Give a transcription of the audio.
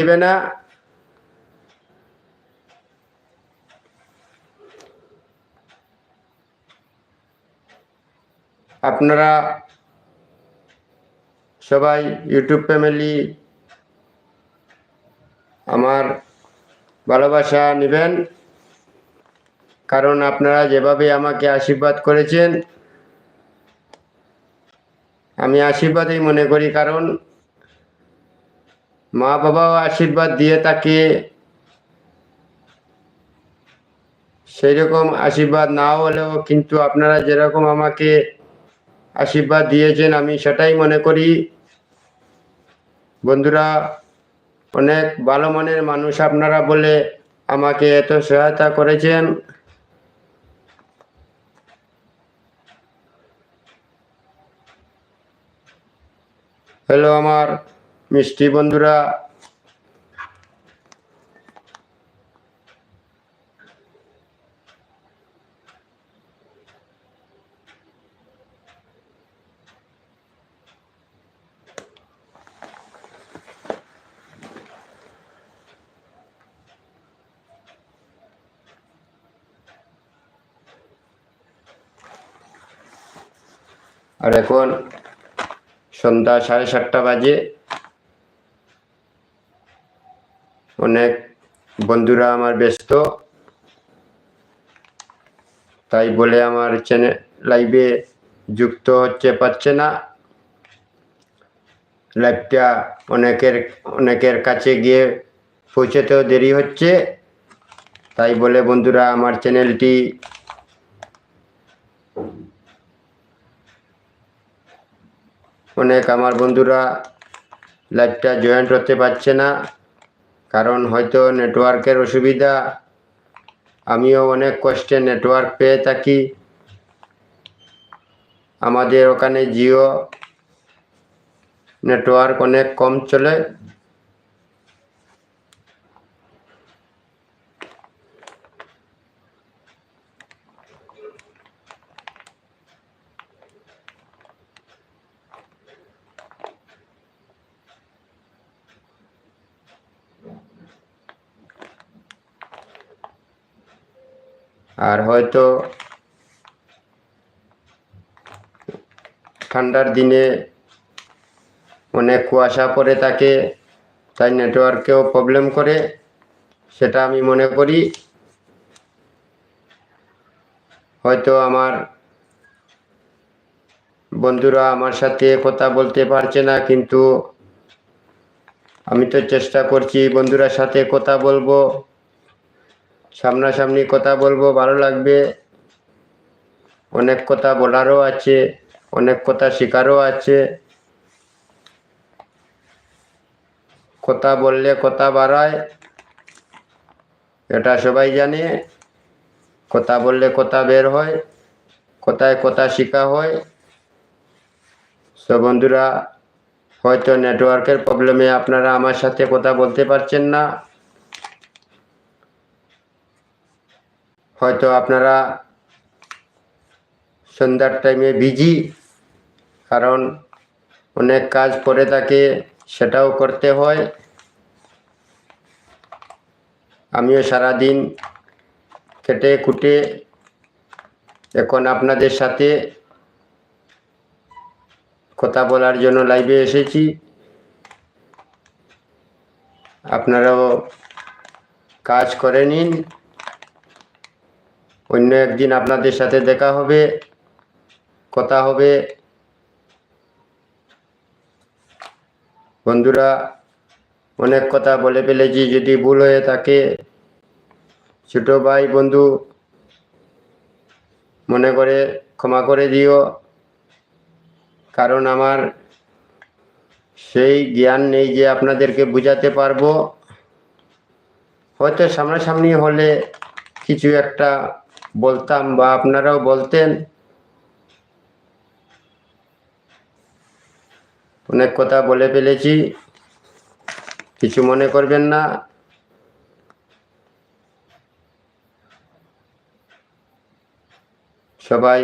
দেবে না। আপনারা সবাই ইউটিউব ফ্যামিলি আমার ভালোবাসা নেবেন, কারণ আপনারা যেভাবে আমাকে আশীর্বাদ করেছেন, আমি আশীর্বাদই মনে করি, কারণ মা বাবাও আশীর্বাদ দিয়ে তাকে সেই রকম আশীর্বাদ না হলেও কিন্তু আপনারা যেরকম আমাকে আশীর্বাদ দিয়েছেন, আমি সেটাই মনে করি। বন্ধুরা, অনেক ভালো মনের মানুষ আপনারা বলে আমাকে এত সহায়তা করেছেন। হ্যালো, আমার মিষ্টি বন্ধুরা। আর এখন সন্ধ্যা সাড়ে সাতটা বাজে। অনেক বন্ধুরা আমার ব্যস্ত। তাই বলে আমার চ্যানেল লাইভে যুক্ত হচ্ছে পারছে না। লাইভটা অনেকের অনেকের কাছে গিয়ে পৌঁছতেও দেরি হচ্ছে। তাই বলে বন্ধুরা আমার চ্যানেলটি অনেক আমার বন্ধুরা লাইভটা জয়েন্ট হতে পারছে না। কারণ হয়তো নেটওয়ার্কের অসুবিধা। আমিও অনেক কষ্টে নেটওয়ার্ক পেয়ে থাকি। আমাদের ওখানে জিও নেটওয়ার্ক অনেক কম চলে। আর হয়তো ঠান্ডার দিনে অনেক কুয়াশা পড়ে থাকে তাই নেটওয়ার্কেও প্রবলেম করে, সেটা আমি মনে করি। হয়তো আমার বন্ধুরা আমার সাথে কথা বলতে পারছে না, কিন্তু আমি তো চেষ্টা করছি বন্ধুরার সাথে কথা বলব। সামনাসামনি কথা বলব, ভালো লাগবে। অনেক কথা বলারও আছে, অনেক কথা শেখারও আছে। কথা বললে কথা বাড়ায়, এটা সবাই জানে। কথা বললে কথা বের হয়, কথায় কথা শেখা হয়। সো বন্ধুরা, হয়তো নেটওয়ার্কের প্রবলেমে আপনারা আমার সাথে কথা বলতে পারছেন না। হয়তো আপনারা সন্ধ্যার টাইমে বিজি কারণ অনেক কাজ পড়ে থাকে, সেটাও করতে হয়। আমিও সারাদিন কেটে কুটে এখন আপনাদের সাথে কথা বলার জন্য লাইভে এসেছি। আপনারাও কাজ করে নিন। অন্য একদিন আপনাদের সাথে দেখা হবে, কথা হবে। বন্ধুরা, অনেক কথা বলে ফেলেছি, যদি ভুল হয়ে থাকে। ছোট ভাই, বন্ধু, মনে করে ক্ষমা করে দিও। কারণ আমার সেই জ্ঞান নেই যে আপনাদেরকে বুঝাতে পারব। হয়তো সামনাসামনি হলে কিছু একটা বলতাম বা আপনারাও বলতেন। অনেক কথা বলে ফেলেছি কিছু মনে করবেন না। সবাই